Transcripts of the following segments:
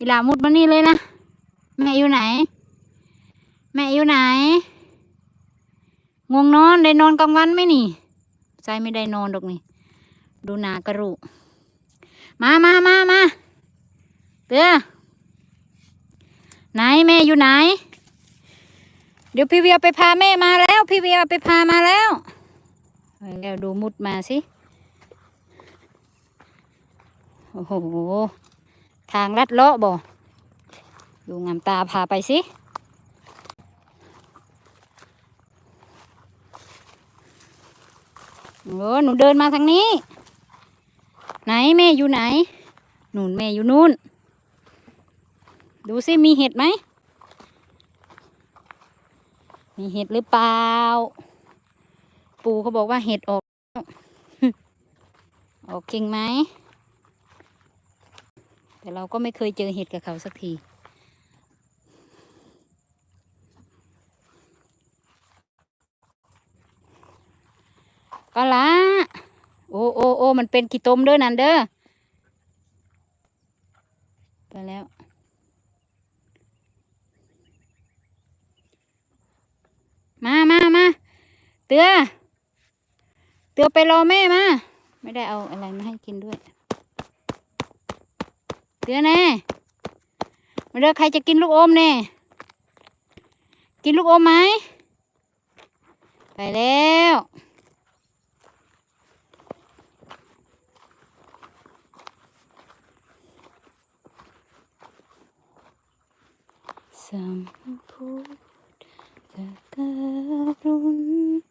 อีหลามุดมานี่เลยนะ แม่อยู่ไหน แม่อยู่ไหนง่วงนอนได้นอนกลางวันไหมนี่ใจไม่ได้นอนดอกนี่ดูหนากระรุมามามามาเตือไหนแม่อยู่ไหน เดี๋ยวพี่เวียไปพาแม่มาแล้ว พี่เวียไปพามาแล้วแล้วดูมุดมาสิ โอ้โห ทางลัดเลาะบ่ดูงามตาพาไปสิโอ้หนูเดินมาทางนี้ ไหนแม่อยู่ไหนหนุนแม่อยู่นู่น ดูสิมีเห็ดไหม มีเห็ดหรือเปล่า ปู่เขาบอกว่าเห็ดออก ออกจริงไหม แต่เราก็ไม่เคยเจอเห็ดกับเขาสักทีก็ละโอ้โอ้โอ้มันเป็นขี้ตมเด้อนันเด้อไปแล้วมามามาเตือ เตือไปรอแม่มา ไม่ได้เอาอะไรมาให้กินด้วย เตือแน่มาเด้อใครจะกินลูกอมแน่กินลูกอมไหมไปแล้วสัมพุทธกรุณ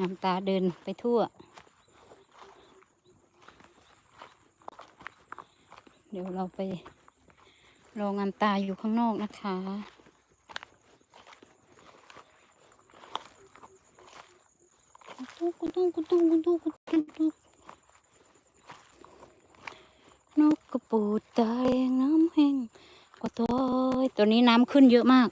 น้ำตาเดินไปทั่ว เดี๋ยวเราไปรองามตาอยู่ข้างนอกนะคะกุตุกกุตุกกุตุกกุตุกกุตุกนกกระปูดตาแดงน้ำแห้งก็ต้อยตัวนี้น้ำขึ้นเยอะมาก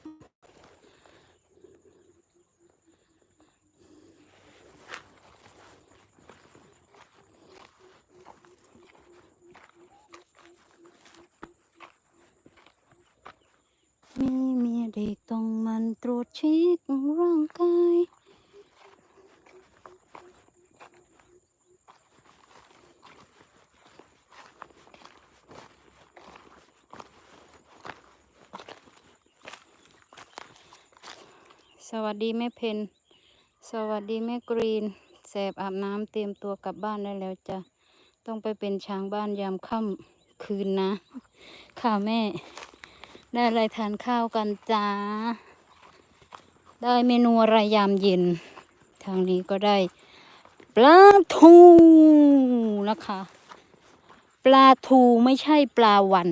มี เด็กต้องมันตรวจเช็คร่างกายสวัสดีแม่เพนสวัสดีแม่กรีน แสบอาบน้ำเตรียมตัวกลับบ้านได้แล้วจ้ะ ต้องไปเป็นช้างบ้านยามค่ำคืนนะ ค่ะแม่ ได้อะไรทานข้าวกันจ้า ได้เมนูอะไรยามเย็น ทางนี้ก็ได้ปลาทูนะคะ ปลาทูไม่ใช่ปลาวัน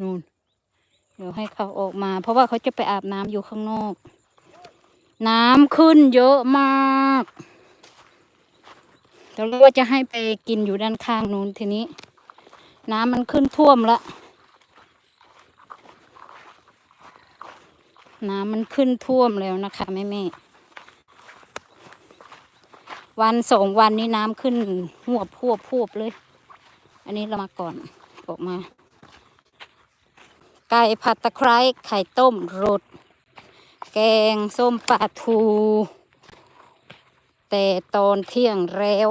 นู่นเดี๋ยวให้เขาออกมา เพราะว่าเขาจะไปอาบน้ำอยู่ข้างนอก น้ำขึ้นเยอะมากแต่เราว่าจะให้ไปกินอยู่ด้านข้างนู้นทีนี้ น้ำมันขึ้นท่วมละ น้ำมันขึ้นท่วมแล้วนะคะแม่แม่วันสองวันนี้น้ำขึ้นหวบพวบพวบเลย อันนี้เรามาก่อนออกมา ไก่ผัดตะไคร้ไข่ต้มรสแกงส้มปลาทู แต่ตอนเที่ยงแล้ว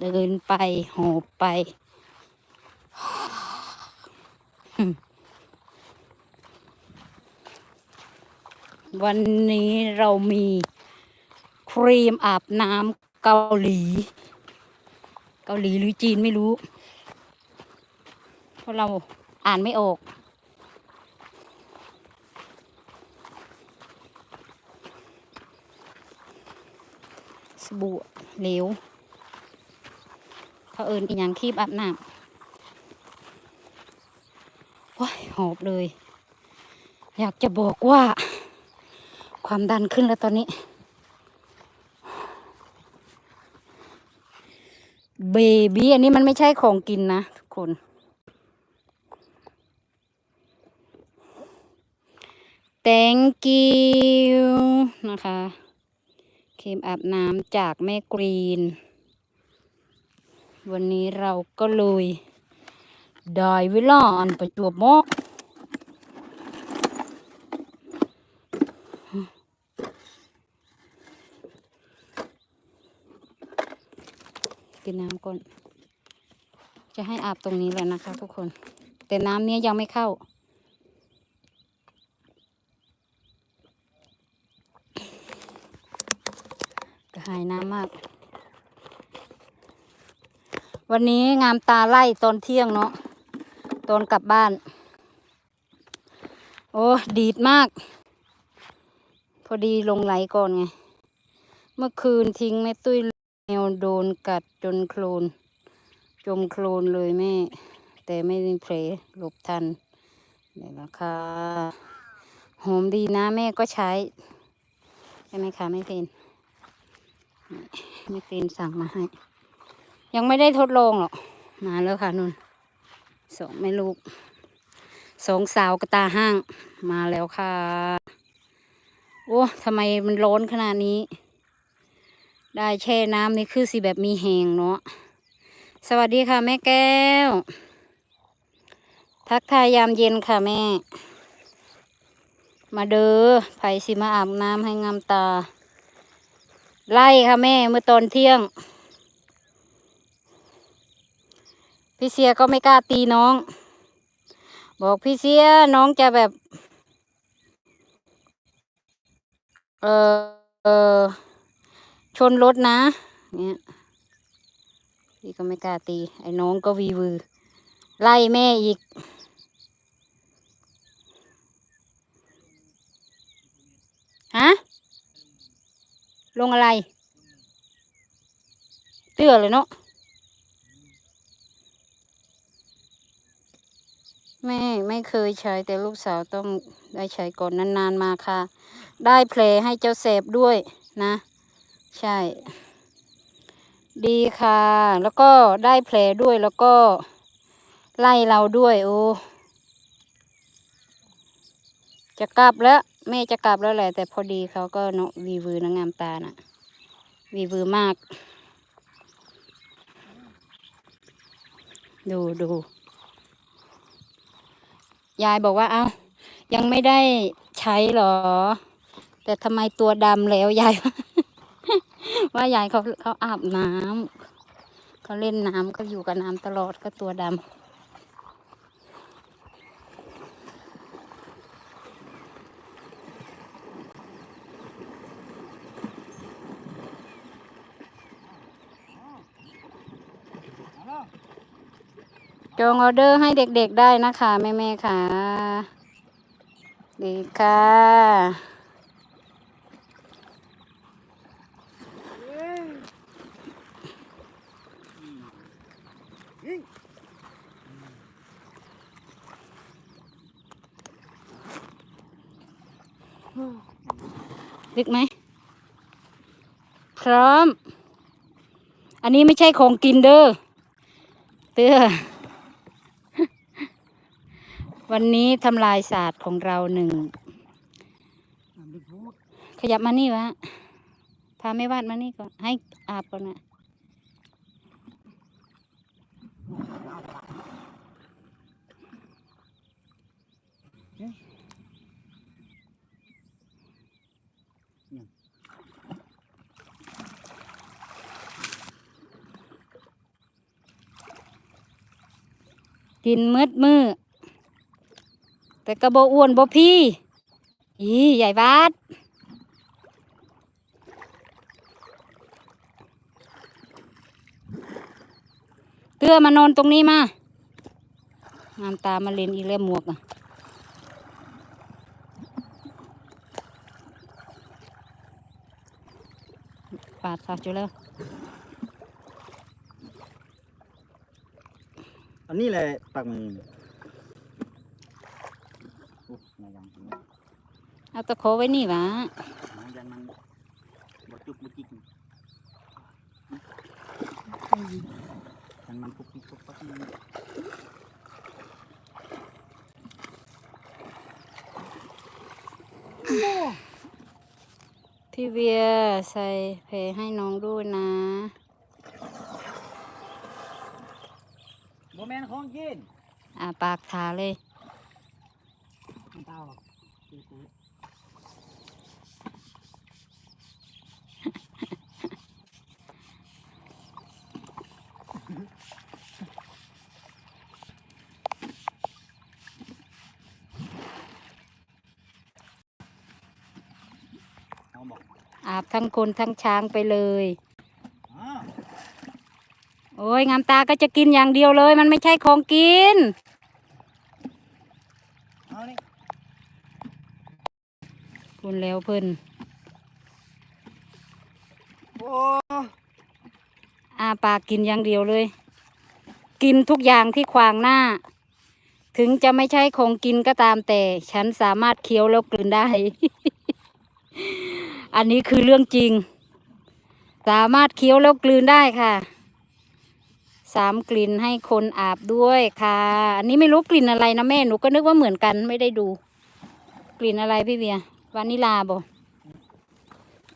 เดินไปหอบไป วันนี้เรามีครีมอาบน้ำเกาหลี เกาหลีหรือจีนไม่รู้ เพราะเราอ่านไม่ออก สบู่เหลวเขาเอินอีหยังคีบอาบน้ำ ว้ายหอบเลย อยากจะบอกว่า ความดันขึ้นแล้วตอนนี้ เบบี้อันนี้มันไม่ใช่ของกินนะทุกคน thank you นะคะครีมอาบน้ำจากแม่กรีน วันนี้เราก็เลย ได้เวลาอันประจวบเหมาะกินน้ำก่อน จะให้อาบตรงนี้แหละนะคะ ทุกคน แต่น้ำเนี้ยยังไม่เข้า กระหายน้ำมาก วันนี้งามตาไล่ตอนเที่ยงเนาะ ตอนกลับบ้าน โอ้ดีดมาก พอดีลงไหลก่อนไง เมื่อคืนทิ้งแม่ตุ้ยแมวโดนกัดจนโคลน จมโคลนเลยแม่ แต่ไม่ได้เพลหลบทันเนี่ยวนะคะหอมดีนะแม่ก็ใช้ ใช่ไหมคะแม่เพนแม่เพนสั่งมาให้ ยังไม่ได้ทดลองหรอกนานแล้วค่ะนุ่น สองแม่ลูกสองสาวกระตาห้างมาแล้วค่ะ โอ้ทำไมมันร้อนขนาดนี้ ได้แช่น้ำนี่คือสิแบบมีแหงเนาะสวัสดีค่ะ แม่แก้ว ทักทายยามเย็นค่ะแม่ มาเด้อไผสิมาอาบน้ำให้งามตา ไล่ค่ะแม่เมื่อตอนเที่ยง พี่เสียก็ไม่กล้าตีน้อง บอกพี่เสียน้องจะแบบ เออเออชนรถนะเนี่ยพี่ก็ไม่กล้าตี ไอ้น้องก็วีวือ ไล่แม่อีก ฮะ ลงอะไร เตื้อเลยเนาะ แม่ไม่เคยใช้แต่ลูกสาวต้องได้ใช้ก่อนนานๆมาค่ะ ได้เพลให้เจ้าเสพด้วยนะ ใช่ ดีค่ะ แล้วก็ได้แผลด้วยแล้วก็ไล่เราด้วยโอ้จะกลับแล้วแม่จะกลับแล้วแหละ แต่พอดีเขาก็เนาะวีวือนางงามตาน่ะ วีวือมาก ดูดู ยายบอกว่าเอา้ายังไม่ได้ใช้หรอ แต่ทำไมตัวดำแล้วยาย ว่ายายเขาเขาอาบน้ำเขาเล่นน้ำเขาอยู่กับน้ำตลอดก็ตัวดำ องออเดอร์ให้เด็กๆได้นะคะ แม่ๆค่ะ ดีค่ะลึกไหม พร้อม อันนี้ไม่ใช่ของกินเด้อเตื้อ วันนี้ทำลายศาสตร์ของเราหนึ่ง ขยับมานี่วะ พาไม่วาดมานี่ก่อน ให้อาบก่อนนะกินมืดมือ แต่กระโบอ้วนบ่พี่อีใหญ่บาดเตื้อมานอนตรงนี้มางามตามาเล่นอีกแล้วหมวกอะปาดสักอยู่แล้วอันนี้แหละปักมือ เอาตะโขไว้นี่หวะมันยันมันบดจุกบดจิกยันมันปุกปิกปุกปักมันพี่เวียใส่เพให้น้องด้วยนะโมแมนของกินอ่าปากทาเลย ไม่เต้าหรอกกินกูเอาบ อกอาบทั้งคนทั้งช้างไปเลยอ้าวโอ้ยงามตาก็จะกินอย่างเดียวเลย มันไม่ใช่ของกินเอานี่คุณแล้วเพิ่นโอ้อาปากกินอย่างเดียวเลย กินทุกอย่างที่ขวางหน้า ถึงจะไม่ใช่ของกินก็ตามแต่ ฉันสามารถเคี้ยวแล้วกลืนได้ อันนี้คือเรื่องจริง สามารถเคี้ยวแล้วกลืนได้ค่ะ สามกลิ่นให้คนอาบด้วยค่ะ อันนี้ไม่รู้กลิ่นอะไรนะแม่หนูก็นึกว่าเหมือนกันไม่ได้ดู กลิ่นอะไรพี่เบียร์วานิลาบ่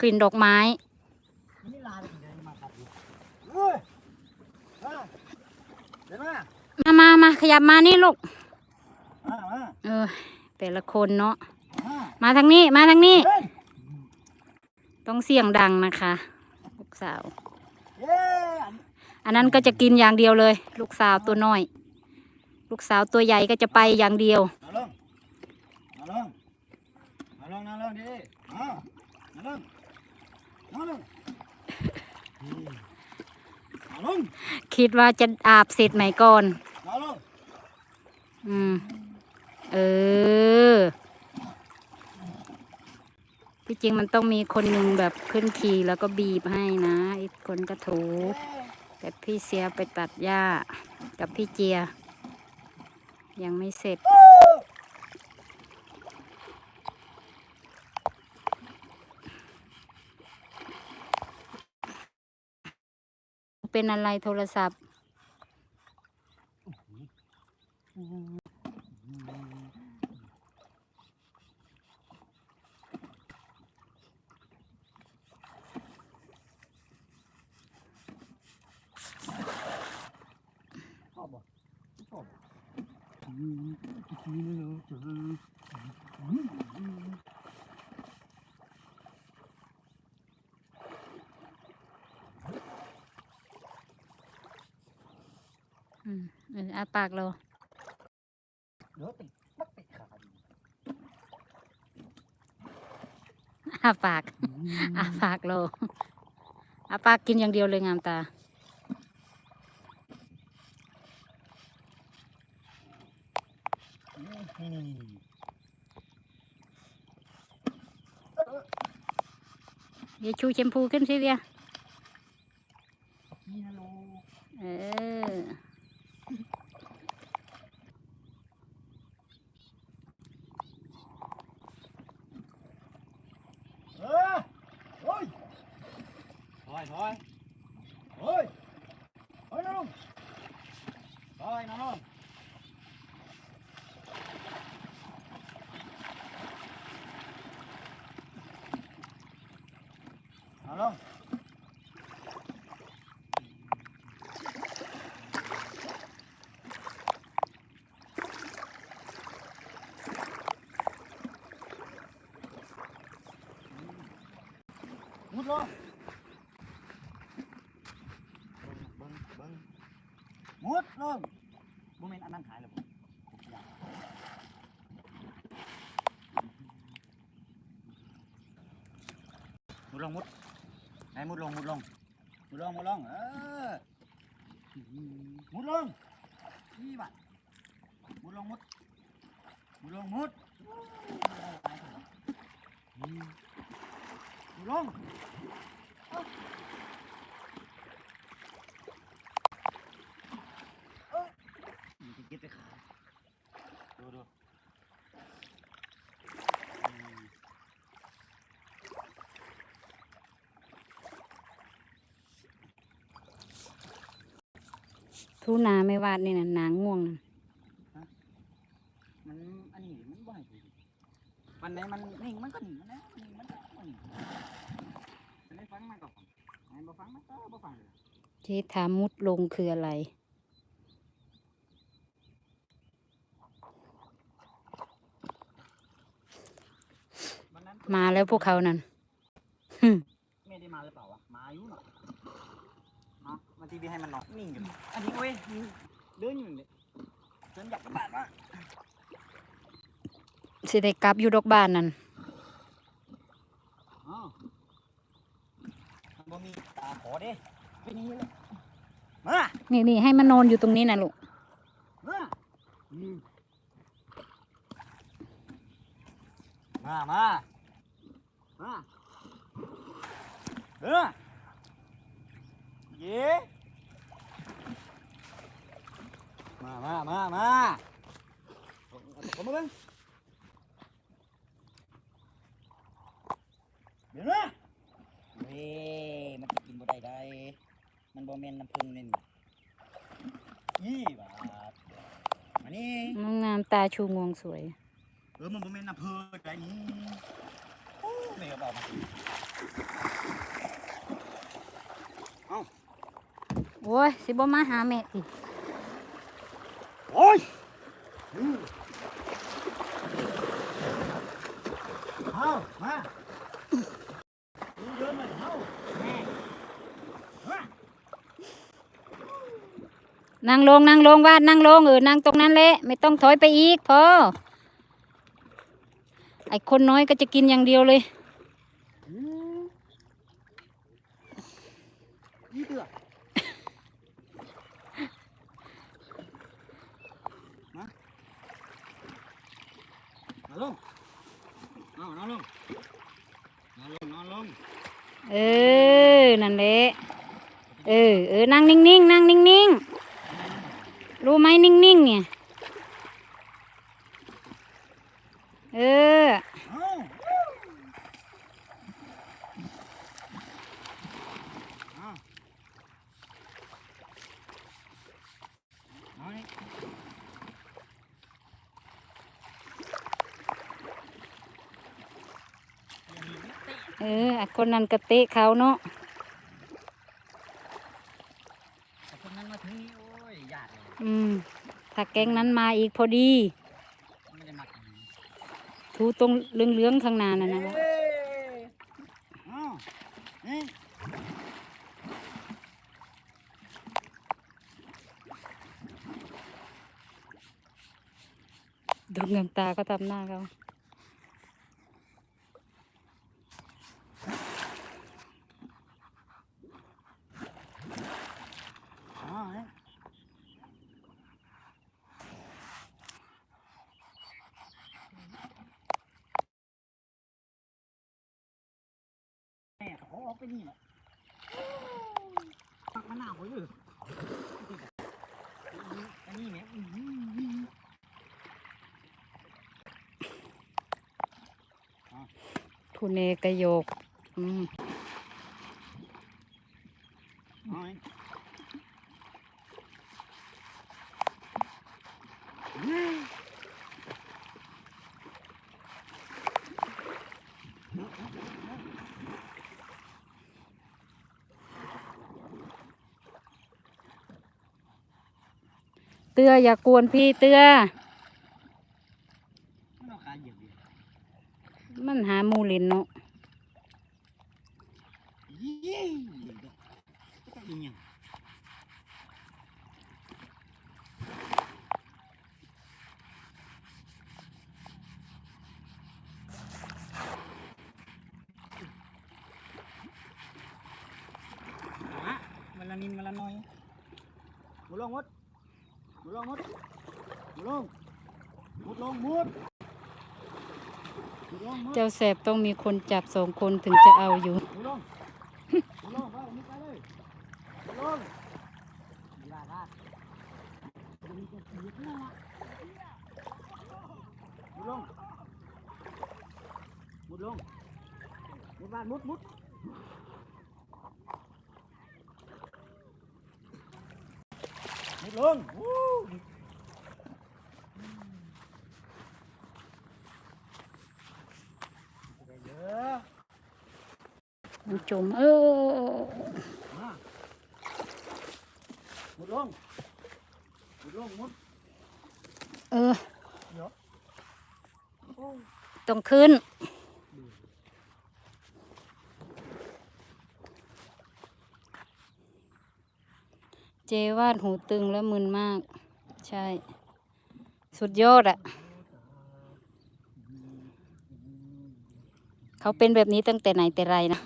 กลิ่นดอกไม้นี่ลาเลยถึงจะมาขัดอยู่เฮ้ยมาเดี๋ยวมามามามาขยับมานี่ลูกมามาเออแต่ละคนเนาะมามาทางนี้มาทางนี้เฮ้ย ต้องเสียงดังนะคะลูกสาวเย้อันอันนั้นก็จะกินอย่างเดียวเลย ลูกสาวตัวน้อย ลูกสาวตัวใหญ่ก็จะไปอย่างเดียวเอาลงเอาลงเอาลงเอาลงดิเอาเอาลงเอาลงอืมเอาลงคิดว่าจะอาบเสร็จไหมก่อนเอาลงอืมเออ ที่จริงมันต้องมีคนหนึ่งแบบขึ้นขี่แล้วก็บีบให้นะอีกคนก็ถู แต่พี่เสียไปตัดหญ้ากับพี่เจีย ยังไม่เสร็จ เป็นอะไรโทรศัพท์ ชอบบ่ชอบบ่อืมกินเลยเหรอเจออืมอืม อืมเอออา ปากเราเดี๋ยวติดปักติดขาดิอาปากอาปากเราอาปากกินอย่างเดียวเลยงามตาอืมเดี๋ยวชูแชมพูขึ้นสิเวีย นี่นะลูก เออ เออโอ้ยถอยถอยเฮ้ยเฮ้ยน้องถอยน้องเอาลง มุดลงเบิ้งเบิ้งมุดลงโมเมนต์อันนั้นขายเลยผมผมอยากมุด ลงยึดไปขาดูดูทูนาไม่วาดนี่นะนางง่วง มันอันนี้มันบ่อย วันไหนมันนิ่งมันก็หนิ่งมันนะนิ่งมันก็นิ่งอันนี้ฟังมันก็ฟังอันบ่ฟังมันก็บ่ฟังเลยที่ถามมุดลงคืออะไร วันนั้นมาแล้วพวกเขานั่นไม่ได้มาหรือเปล่าวะมาอยู่เนาะเนาะมาทีวีให้มันนอนนิ่งอยู่อันนี้เว้ยเดินอยู่เนี่ยเดินอยากกลับบ้านวะ สิได้กลับอยู่ดอกบ้านนั่นอ้าวมันบ่มีตาขอเด้เป็นอย่างนี้เลยมานี่นี่ให้มันนอนอยู่ตรงนี้นะลูกมาอืมมามามาเออเย้มามามามาเอาเอามาเบิ่งเดี๋ยวนะเว้ยมันจะกินบ่ได้ได้ มันบ่แม่นน้ำผึ้งนี่นี่ยี่บาทมานี่น้องงามตาชูงวงสวย เออมันบ่แม่นน้ำผึ้งใจนี้โอ้แม่ก็บอกมาโอ้ยสิบ่มาหาแม่อีกโอ้ยอืมเอามาดูเดินมาเอาแม่มา นั่งลงนั่งลงวาดนั่งลงเออนั่งตรงนั้นแหละไม่ต้องถอยไปอีกพอไอ้คนน้อยก็จะกินอย่างเดียวเลย อืมยี่เตือมามาลงเอานอนลงนอนลงนอนลง เออ นั่นแหละ เออ เออ นั่งนิ่งๆ นั่งนิ่งๆ รู้ไหมนิ่งๆ เนี่ย เออ เอาเอาเอานี่ เออไอ้ คนนั้นก็เตะเขาเนาะแต่คนนั้นมาถึงนี่โอ้ยยากเลยอืมถ้าแก๊งนั้นมาอีกพอดีไม่ได้มักอย่างนี้ทูตรงเหลืองๆข้างหน้านั่นนะเอ้ยเอานี่ดูเงินตาก็ทำหน้าเขาเอานี่แม่ เขาเอาไปนี่แหละตักมะนาวไว้เลยอันนี้เนี่ยอื้อหือทุเนกระโยก อืมเอานี่อื้อ เตืออย่ากวนพี่เตือมันเอาขาเหยียบดิมันหาหมูลินเนาะยี่เหยียบดิก็ต้องอย่างฮะมันละนินมันละน้อยมุดลงมด ลงมุดมุดลงมุดลงมุดมุดลงมุดเจ้าแสบต้องมีคนจับสองคนถึงจะเอาอยู่มุดลงมุดลงไปมุดไปเลยมุดลงดีลาดาดมีแต่เสียงนั่นล่ะมุดลงมุดลงมุดบ้านมุดมุดมุด ลงวู้ได้เยอะ มันจมเออ มามุดลงมุดลงมุด เออเดี๋ยวโอ้ยต้องขึ้น เจวาดหูตึงแล้วมึนมาก ใช่ สุดยอดอะเขาเป็นแบบนี้ตั้งแต่ไหนแต่ไรนะ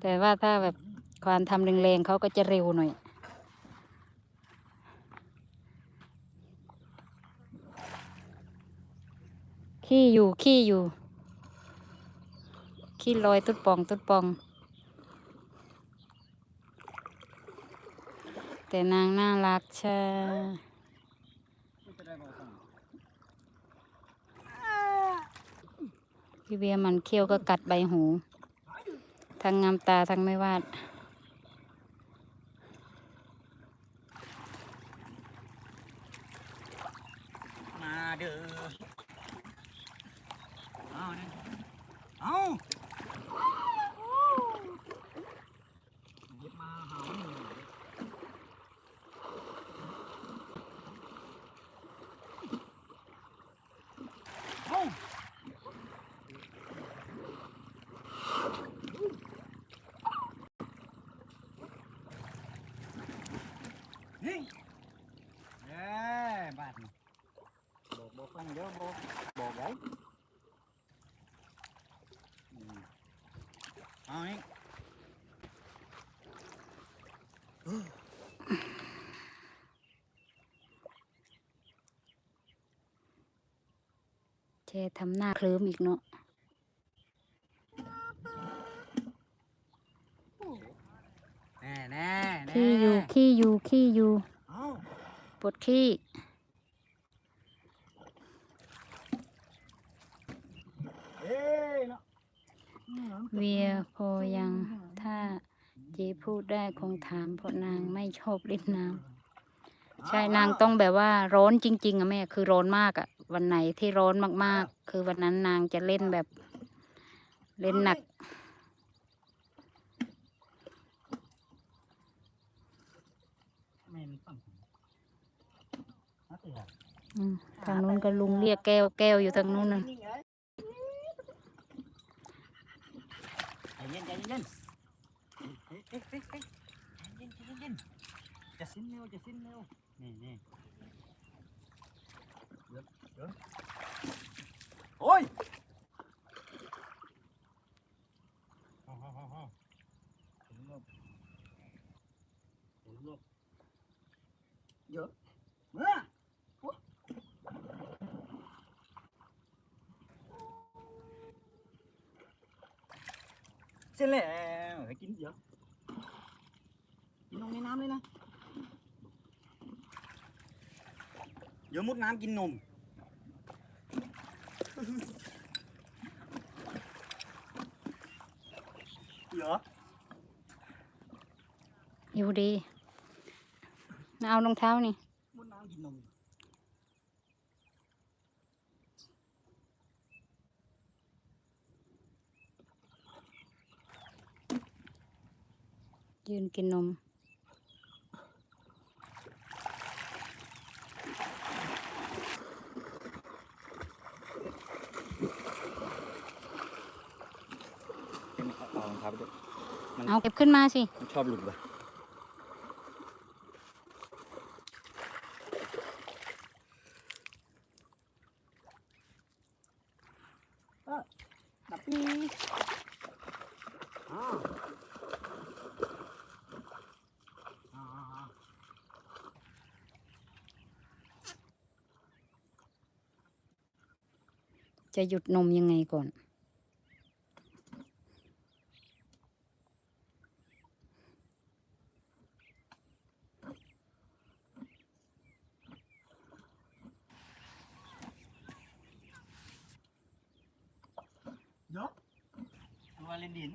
แต่ว่าถ้าแบบความทำแรงๆเขาก็จะเร็วหน่อยขี้อยู่ขี้อยู่ขี้ลอยตุ๊ดปองตุ๊ดปอง แต่นางน่ารักใช่ไม่เป็นไรบอกสั่งพี่เบียมันเคี้ยวก็กัดใบหู ทั้งงามตาทั้งไม่วาด มาเด้อเอาเนี่ยเอาหยิบมาหาหนูเอานี่เอ้ยบาดนี่ บอกบอกฟังเดี๋ยวบอกบอกไว้อืมเอานี่ เจ ทำหน้าเคลิ้มอีกเนาะแน่แน่แน่ขี้อยู่ขี้อยู่ขี้อยู่เอาปวดขี้เอ้ยเนาะเวียพอยังถ้าเจพูดได้คงถามเพราะนางไม่ชอบเล่นน้ำใช่นางต้องแบบว่าร้อนจริง ๆอะแม่คือร้อนมากอะ วันไหนที่ร้อนมากๆ คือวันนั้นนางจะเล่นแบบเล่นหนักแม่นฟังนักเรียนอืมทางนู้นก็ลุงเรียกแก้วแก้วอยู่ทางนู้นน่ะใจเย็นใจเย็นเฮ้ยเฮ้ยเฮ้ยเฮ้ยใจเย็นใจเย็นจะสิ้นเร็วจะสิ้นเร็วนี่นี่ เดี๋ยวเดี๋ยวโอ้ยฮ่าฮ่าฮ่าฮ่าถึงแล้วถึงแล้วเยอะเมื่อ เสร็จแล้วให้กินเยอะกินนมในน้ำเลยนะ เดี๋ยวมุดน้ำกินนม เดี๋ยว อยู่ ดีมาเอารองเท้านี่มุดน้ำกินนมยืนกินนมเป็นเอารองเท้าไปด้วยเอาเก็บขึ้นมาสิ มันชอบหลุดว่ะดับปีอ้าวอ่าอ่าอ่า จะหยุดนมยังไงก่อนเดี๋ยวตัวเล่นดิน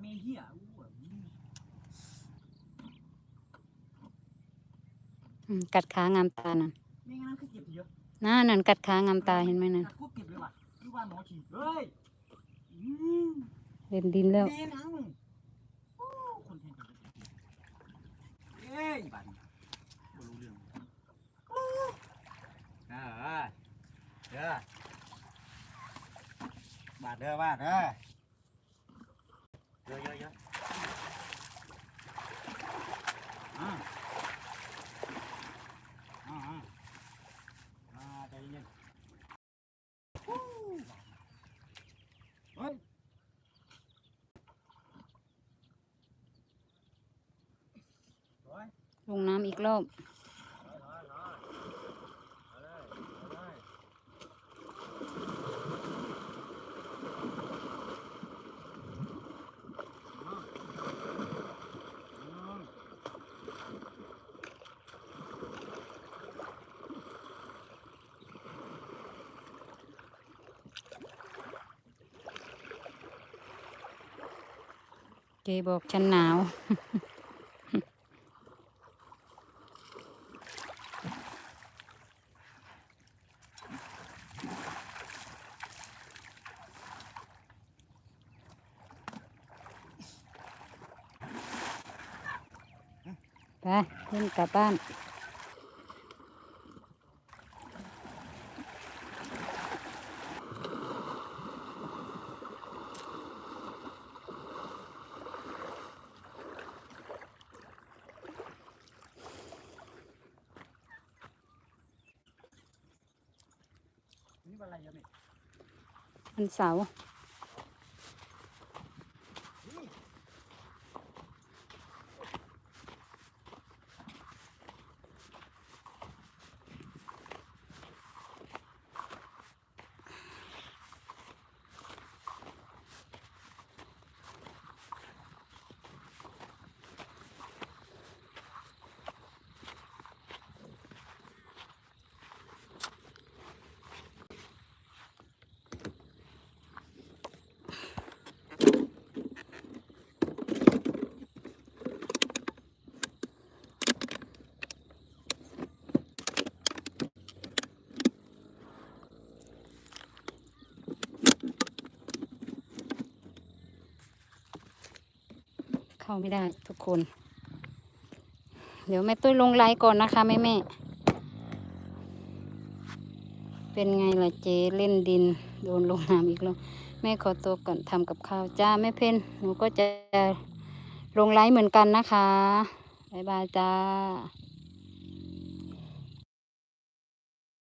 เมเฮียอู้หูอืมกัดขางามตานั่นไม่งั้นคือเก็บเยอะน่านั่นกัดขางามตาเห็นไหมนั่นกูเก็บเลยว่ะคือว่าหมอฉีดเฮ้ยอืมเล่นดินแล้วดีนังโอ้คนแทงกันเอ้ยบันบ่รู้เรื่องเออเด้อบาดเด้อบาดเด้อ เยอะเยอะเยอะอ่าอ่าอ่าอ่าใจเย็นฮู้เฮ้ยลงน้ำอีกรอบ กบอกฉันหนาว ไปขึ้นกลับบ้านเป็นอะไรยังไม่ วันเสาร์ เข้าไม่ได้ทุกคน เดี๋ยวแม่ตุ้ยลงไลน์ก่อนนะคะแม่แม่เป็นไงล่ะเจเล่นดิน โดนลงน้ำอีกแล้วแม่ขอตัวก่อนทำกับข้าวจ้าแม่เพนหนูก็จะลงไลน์เหมือนกันนะคะ บ๊ายบายจ้า